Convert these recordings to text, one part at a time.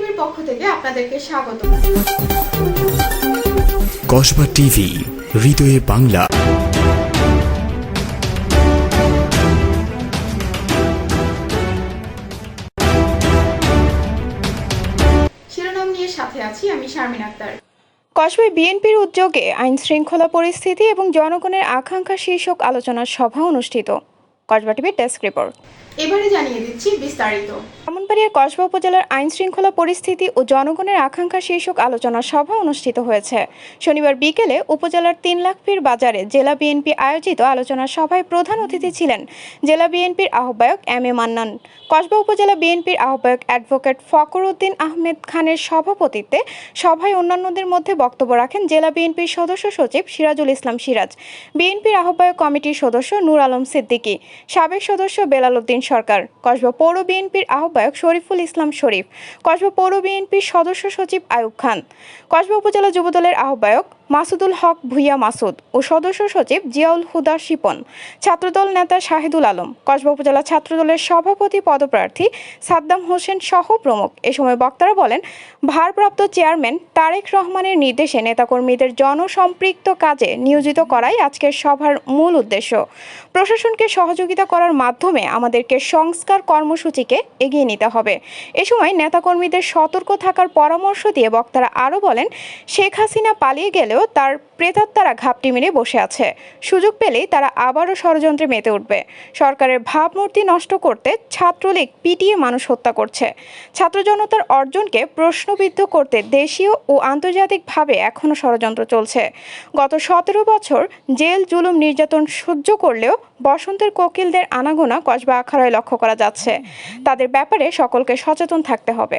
টিভির পক্ষ থেকে আপনাদেরকে স্বাগত। কসবা টিভি হৃদয়ে বাংলা। শিরোনাম নিয়ে সাথে আছি আমি শারমিন আক্তার। কসবায় বিএনপির উদ্যোগে আইন শৃঙ্খলা পরিস্থিতি এবং জনগণের আকাঙ্ক্ষা শীর্ষক আলোচনা সভা অনুষ্ঠিত। কসবা টিভির ডেস্ক রিপোর্ট। এবারে জানিয়ে দিচ্ছি বিস্তারিত। ব্রাহ্মণবাড়িয়ার কসবা উপজেলার আইন শৃঙ্খলা পরিস্থিতি ও জনগণের আকাঙ্ক্ষা শীর্ষক আলোচনা সভা অনুষ্ঠিত হয়েছে। শনিবার বিকেলে উপজেলার তিন লাখপীর বাজারে জেলা বিএনপি আয়োজিত আলোচনা সভায় প্রধান অতিথি ছিলেন জেলা বিএনপির আহ্বায়ক এম এ মান্নান। কসবা উপজেলা বিএনপির আহ্বায়ক অ্যাডভোকেট ফকর উদ্দিন আহমেদ খানের সভাপতিত্বে সভায় অন্যান্যদের মধ্যে বক্তব্য রাখেন জেলা বিএনপির সদস্য সচিব সিরাজুল ইসলাম সিরাজ। বিএনপির আহ্বায়ক কমিটির সদস্য নূর আলম সিদ্দিকী। সাবেক সদস্য বেলাল উদ্দিন সরকার, কসবা পৌর বিএনপির আহ্বায়ক শরীফুল ইসলাম শরীফ, কসবা পৌর বিএনপির সদস্য সচিব আয়ুব খান, কসবা উপজেলা যুবদলের আহ্বায়ক মাসুদুল হক ভুইয়া মাসুদ ও সদস্য সচিব জিয়াউল হুদা শিপন। ছাত্রদল নেতা শাহিদুল আলম, কসবা উপজেলা ছাত্রদলের সভাপতি পদপ্রার্থী সাদ্দাম হোসেন সহ প্রমুখ। এ সময় বক্তারা বলেন, ভারপ্রাপ্ত চেয়ারম্যান তারেক রহমানের নির্দেশে নেতাকর্মীদের জনসম্পৃক্ত কাজে নিয়োজিত করাই আজকের সভার মূল উদ্দেশ্য। প্রশাসনকে সহযোগিতা করার মাধ্যমে আমাদেরকে সংস্কার কর্মসূচিকে এগিয়ে নিতে হবে। এ সময় নেতাকর্মীদের সতর্ক থাকার পরামর্শ দিয়ে বক্তারা আরও বলেন, শেখ হাসিনা পালিয়ে গেলেও তার প্রেতাত্মারা ঘাপটি মেরে বসে আছে। সুযোগ পেলেই তারা আবারও ষড়যন্ত্রে মেতে উঠবে। সরকারের ভাবমূর্তি নষ্ট করতে ছাত্রলীগ পিটিয়ে মানুষ হত্যা করছে। ছাত্র জনতার অর্জনকে প্রশ্নবিদ্ধ করতে দেশীয় ও আন্তর্জাতিকভাবে এখনও ষড়যন্ত্র চলছে। গত সতেরো বছর জেল, জুলুম, নির্যাতন সহ্য করলেও বসন্তের কোকিলদের আনাগোনা কসবা আখাড়ায় লক্ষ্য করা যাচ্ছে। তাদের ব্যাপারে সকলকে সচেতন থাকতে হবে।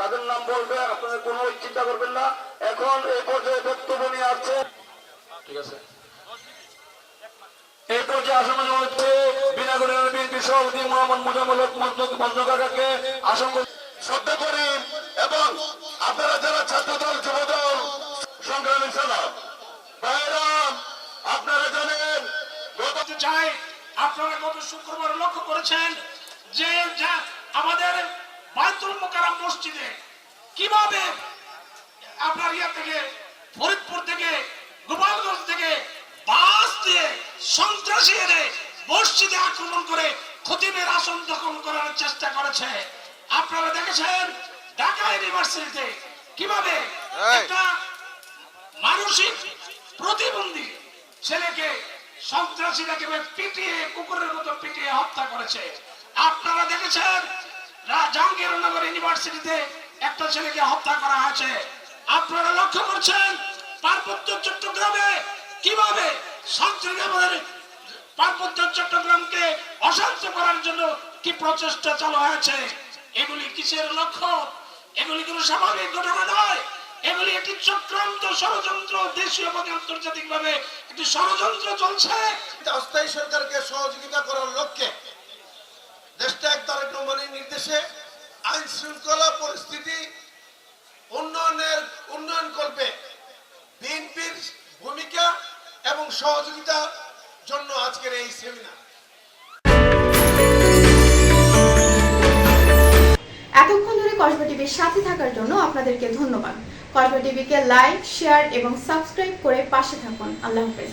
তাদের নাম বলবে আপনারা কোনো চিন্তা করবেন না। এখন এই পর্যায়ে বক্তব্য নিয়ে আসছে। ঠিক আছে। এই পর্যায়ে আসন হচ্ছে বিনাগরের বিএনপি সভাপতি মোহাম্মদ মুজামুল মজনকাকাকে আসন শ্রদ্ধা করি এবং আপনারা যারা ছাত্রদল যুবদল সংগ্রামী সেনা ভাইরা আপনারা জানেন গত চাই আপনারা গত শুক্রবার লক্ষ্য করেছেন যে যা আমাদের মোকাররম মসজিদে কীভাবে আপনার ইয়া থেকে ফরিদপুর থেকে গোপালগঞ্জ থেকে বাস দিয়ে সন্ত্রাসী এনে মসজিদে আক্রমণ করে খতিবের আসন দখল করার চেষ্টা করেছে। আপনারা দেখেছেন ঢাকা ইউনিভার্সিটিতে কীভাবে একটা মানসিক প্রতিবন্ধী ছেলেকে সন্ত্রাসীরা কীভাবে পিটিয়ে কুকুরের মতো পিটিয়ে হত্যা করেছে। আপনারা দেখেছেন জাহাঙ্গীরনগর ইউনিভার্সিটিতে একটা ছেলেকে হত্যা করা হয়েছে। আপনারা লক্ষ্য করছেন, পার্বত্য চট্টগ্রামে কীভাবে সন্ত্রাসী আমাদের পার্বত্য চট্টগ্রামকে অশান্ত করার জন্য কি প্রচেষ্টা চালু হয়েছে? এগুলি কিসের লক্ষ্য? এগুলি কোনো স্বাভাবিক ঘটনা নয়। এগুলি একটি চক্রান্ত ষড়যন্ত্র, দেশীয় এবং আন্তর্জাতিক ভাবে একটি ষড়যন্ত্র চলছে। অস্থায়ী সরকারকে সহযোগিতা করার লক্ষ্যে দেশটা রহমানের নির্দেশে আইন শৃঙ্খলা পরিস্থিতি উন্নয়নের উন্নয়ন কল্পে বিএনপির ভূমিকা এবং সহযোগিতার জন্য আজকের এই সেমিনার। এতক্ষণ ধরে কসবা টিভির সাথে থাকার জন্য আপনাদেরকে ধন্যবাদ। কসবা টিভিকে লাইক, শেয়ার এবং সাবস্ক্রাইব করে পাশে থাকুন। আল্লাহ হাফেজ।